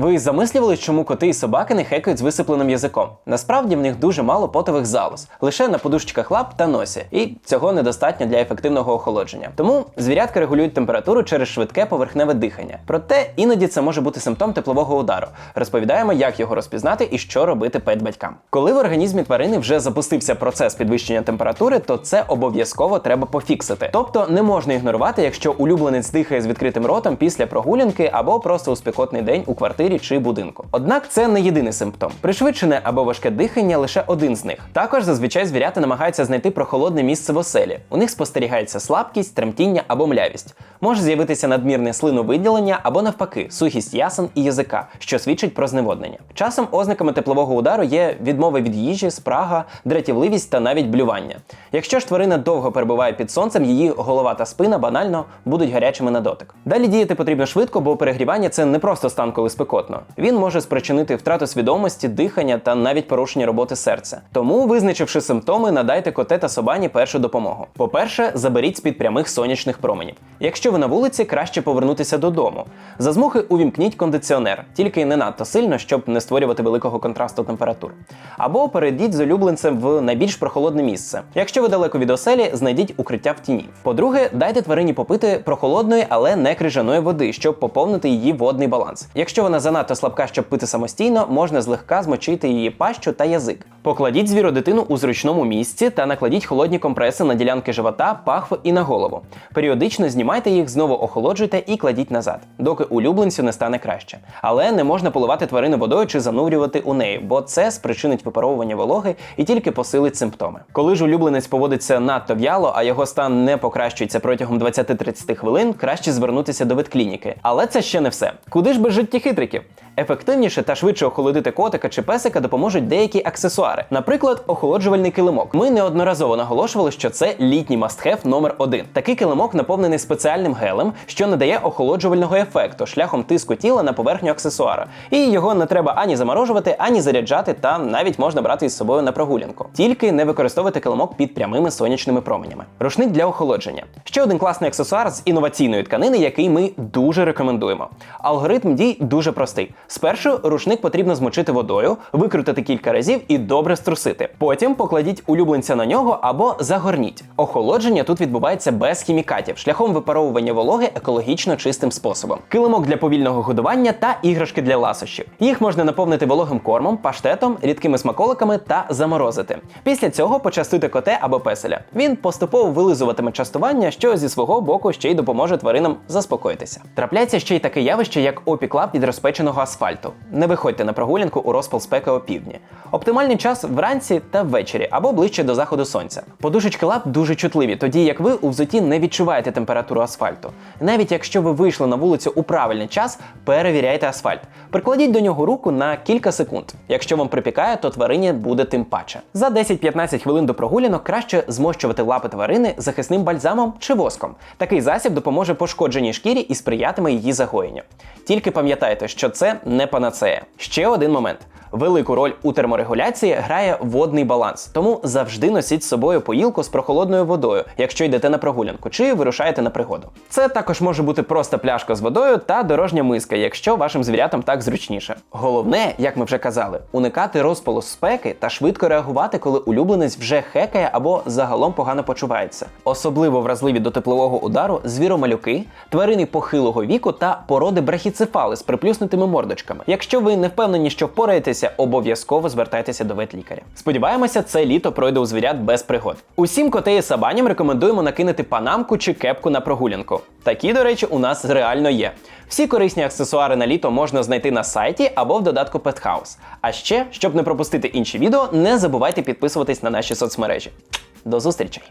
Ви замислювались, чому коти і собаки не хекають з висипленим язиком? Насправді в них дуже мало потових залоз, лише на подушечках лап та носі, і цього недостатньо для ефективного охолодження. Тому звірятка регулюють температуру через швидке поверхневе дихання. Проте іноді це може бути симптом теплового удару. Розповідаємо, як його розпізнати і що робити пет-батькам. Коли в організмі тварини вже запустився процес підвищення температури, то це обов'язково треба пофіксити. Тобто не можна ігнорувати, якщо улюбленець дихає з відкритим ротом після прогулянки або просто у спекотний день у квартирі чи будинку. Однак це не єдиний симптом. Пришвидшене або важке дихання лише один з них. Також зазвичай звірята намагаються знайти прохолодне місце в оселі. У них спостерігається слабкість, тремтіння або млявість. Може з'явитися надмірне слиновиділення або навпаки, сухість ясен і язика, що свідчить про зневоднення. Часом ознаками теплового удару є відмова від їжі, спрага, дратівливість та навіть блювання. Якщо ж тварина довго перебуває під сонцем, її голова та спина банально будуть гарячими на дотик. Далі діяти потрібно швидко, бо перегрівання це не просто стан, коли спекотно. Він може спричинити втрату свідомості, дихання та навіть порушення роботи серця. Тому, визначивши симптоми, надайте коте та собані першу допомогу. По-перше, заберіть з-під прямих сонячних променів. Якщо ви на вулиці, краще повернутися додому. За змухи увімкніть кондиціонер, тільки не надто сильно, щоб не створювати великого контрасту температур. Або перейдіть з улюбленцем в найбільш прохолодне місце. Якщо ви далеко від оселі, знайдіть укриття в тіні. По-друге, дайте тварині попити прохолодної, але не крижаної води, щоб поповнити її водний баланс. Якщо вона занадто слабка, щоб пити самостійно, можна злегка змочити її пащу та язик. Покладіть звіродитину у зручному місці та накладіть холодні компреси на ділянки живота, пахви і на голову. Періодично знімайте їх, знову охолоджуйте і кладіть назад, доки улюбленцю не стане краще. Але не можна поливати тварину водою чи занурювати у неї, бо це спричинить випаровування вологи і тільки посилить симптоми. Коли ж улюбленець поводиться надто в'яло, а його стан не покращується протягом 20-30 хвилин, краще звернутися до ветклініки. Але це ще не все. Куди ж без ലഭിക്കും Ефективніше та швидше охолодити котика чи песика допоможуть деякі аксесуари, наприклад, охолоджувальний килимок. Ми неодноразово наголошували, що це літній мастхев номер 1 Такий килимок наповнений спеціальним гелем, що надає охолоджувального ефекту шляхом тиску тіла на поверхню аксесуара. І його не треба ані заморожувати, ані заряджати, та навіть можна брати із собою на прогулянку. Тільки не використовувати килимок під прямими сонячними променями. Рушник для охолодження. Ще один класний аксесуар з інноваційної тканини, який ми дуже рекомендуємо. Алгоритм дій дуже простий. Спершу рушник потрібно змочити водою, викрутити кілька разів і добре струсити. Потім покладіть улюбленця на нього або загорніть. Охолодження тут відбувається без хімікатів, шляхом випаровування вологи екологічно чистим способом. Килимок для повільного годування та іграшки для ласощів. Їх можна наповнити вологим кормом, паштетом, рідкими смаколиками та заморозити. Після цього почастити коте або песеля. Він поступово вилизуватиме частування, що зі свого боку ще й допоможе тваринам заспокоїтися. Трапляється ще й таке явище, як опік-лап від розпеченого асфальту. Не виходьте на прогулянку у розпал спеки опівдні. Оптимальний час вранці та ввечері або ближче до заходу сонця. Подушечки лап дуже чутливі, тоді як ви у взуті не відчуваєте температуру асфальту. Навіть якщо ви вийшли на вулицю у правильний час, перевіряйте асфальт. Прикладіть до нього руку на кілька секунд. Якщо вам припікає, то тварині буде тим паче. За 10-15 хвилин до прогулянок краще змощувати лапи тварини захисним бальзамом чи воском. Такий засіб допоможе пошкодженій шкірі і сприятиме її загоєнню. Тільки пам'ятайте, що це не панацея. Ще один момент. Велику роль у терморегуляції грає водний баланс, тому завжди носіть з собою поїлку з прохолодною водою, якщо йдете на прогулянку чи вирушаєте на пригоду. Це також може бути просто пляшка з водою та дорожня миска, якщо вашим звірятам так зручніше. Головне, як ми вже казали, уникати розпалу спеки та швидко реагувати, коли улюбленець вже хекає або загалом погано почувається. Особливо вразливі до теплового удару звіромалюки, тварини похилого віку та породи брахіцефали з приплюснутими мордочками. Якщо ви не впевнені, що впораєтеся, обов'язково звертайтеся до ветлікаря. Сподіваємося, це літо пройде у звірят без пригод. Усім котей і сабаням рекомендуємо накинути панамку чи кепку на прогулянку. Такі, до речі, у нас реально є. Всі корисні аксесуари на літо можна знайти на сайті або в додатку Pethouse. А ще, щоб не пропустити інші відео, не забувайте підписуватись на наші соцмережі. До зустрічей!